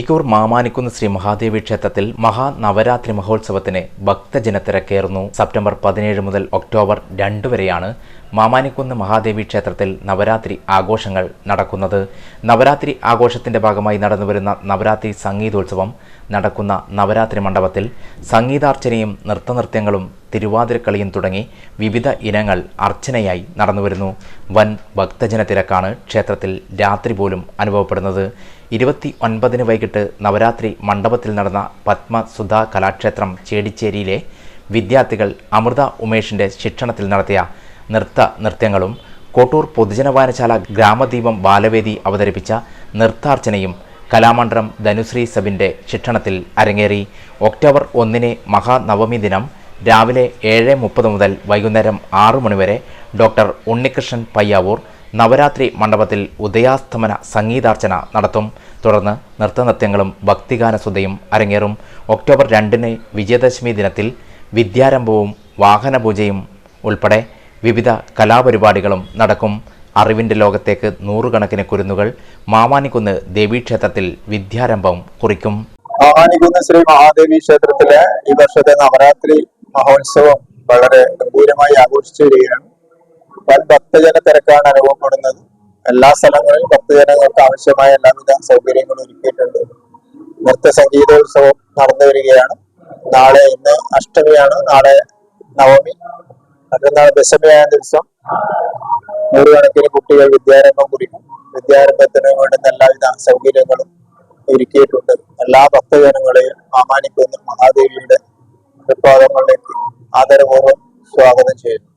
കൊടിയത്തൂർ മാമാനിക്കുന്ന് ശ്രീ മഹാദേവി ക്ഷേത്രത്തിൽ മഹാനവരാത്രി മഹോത്സവത്തിന് ഭക്തജനത്തിരക്കേറുന്നു. സെപ്റ്റംബർ പതിനേഴ് മുതൽ ഒക്ടോബർ രണ്ട് വരെയാണ് മാമാനിക്കുന്ന് മഹാദേവി ക്ഷേത്രത്തിൽ നവരാത്രി ആഘോഷങ്ങൾ നടക്കുന്നത്. നവരാത്രി ആഘോഷത്തിന്റെ ഭാഗമായി നടന്നുവരുന്ന നവരാത്രി സംഗീതോത്സവം നടക്കുന്ന നവരാത്രി മണ്ഡപത്തിൽ സംഗീതാർച്ചനയും നൃത്തനൃത്യങ്ങളും തിരുവാതിരക്കളിയും തുടങ്ങി വിവിധ ഇനങ്ങൾ അർച്ചനയായി നടന്നുവരുന്നു വൻ ഭക്തജന തിരക്കാണ് ക്ഷേത്രത്തിൽ രാത്രി പോലും അനുഭവപ്പെടുന്നത്. ഇരുപത്തി ഒൻപതിന് വൈകിട്ട് നവരാത്രി മണ്ഡപത്തിൽ നടന്ന പത്മസുധാ കലാക്ഷേത്രം ചേടിച്ചേരിയിലെ വിദ്യാർത്ഥികൾ അമൃത ഉമേഷിന്റെ ശിക്ഷണത്തിൽ നടത്തിയ നൃത്ത നൃത്യങ്ങളും കോട്ടൂർ പൊതുജന വായനശാല ഗ്രാമദീപം ബാലവേദി അവതരിപ്പിച്ച നൃത്താർച്ചനയും കലാമണ്ഡലം ധനുശ്രീ സബിന്റെ ശിക്ഷണത്തിൽ അരങ്ങേറി ഒക്ടോബർ ഒന്നിന് മഹാനവമി ദിനം രാവിലെ ഏഴ് മുപ്പത് മുതൽ വൈകുന്നേരം ആറ് മണിവരെ ഡോക്ടർ ഉണ്ണികൃഷ്ണൻ പയ്യാവൂർ നവരാത്രി മണ്ഡപത്തിൽ ഉദയാസ്തമന സംഗീതാർച്ചന നടത്തും. തുടർന്ന് നൃത്തനൃത്യങ്ങളും ഭക്തിഗാനസുതയും അരങ്ങേറും. ഒക്ടോബർ രണ്ടിന് വിജയദശമി ദിനത്തിൽ വിദ്യാരംഭവും വാഹനപൂജയും ഉൾപ്പെടെ വിവിധ കലാപരിപാടികളും നടക്കും. അറിവിന്റെ ലോകത്തേക്ക് നൂറുകണക്കിന് കുരുന്നുകൾ മാമാനിക്കുന്ന് ദേവീക്ഷേത്രത്തിൽ വിദ്യാരംഭം കുറിക്കും. മാമാനിക്കുന്ന് ശ്രീ മഹാദേവി ക്ഷേത്രത്തിലെ ഈ വർഷത്തെ നവരാത്രി മഹോത്സവം വളരെ ഗംഭീരമായി ആഘോഷിച്ചു വരികയാണ്. വൻ ഭക്തജന തിരക്കാണ് അനുഭവപ്പെടുന്നത്. എല്ലാ സ്ഥലങ്ങളിലും ഭക്തജനങ്ങൾക്ക് ആവശ്യമായ എല്ലാവിധ സൗകര്യങ്ങളും ഒരുക്കിയിട്ടുണ്ട്. നൃത്ത സംഗീതോത്സവം നടന്നു വരികയാണ്. നാളെ ഇന്ന് അഷ്ടമിയാണ്. നാളെ നവമി. മറ്റന്നാൾ ദശമിയായ ദിവസം നൂറുകണക്കിന് കുട്ടികൾ വിദ്യാരംഭം കുറിക്കും വിദ്യാരംഭത്തിന് വേണ്ടുന്ന എല്ലാവിധ സൗകര്യങ്ങളും ഒരുക്കിയിട്ടുണ്ട്. എല്ലാ ഭക്തജനങ്ങളെയും മാമാനിക്കുന്ന മഹാദേവിയുടെ പാദങ്ങളിലേക്ക് ആദരപൂർവം സ്വാഗതം ചെയ്യുന്നു.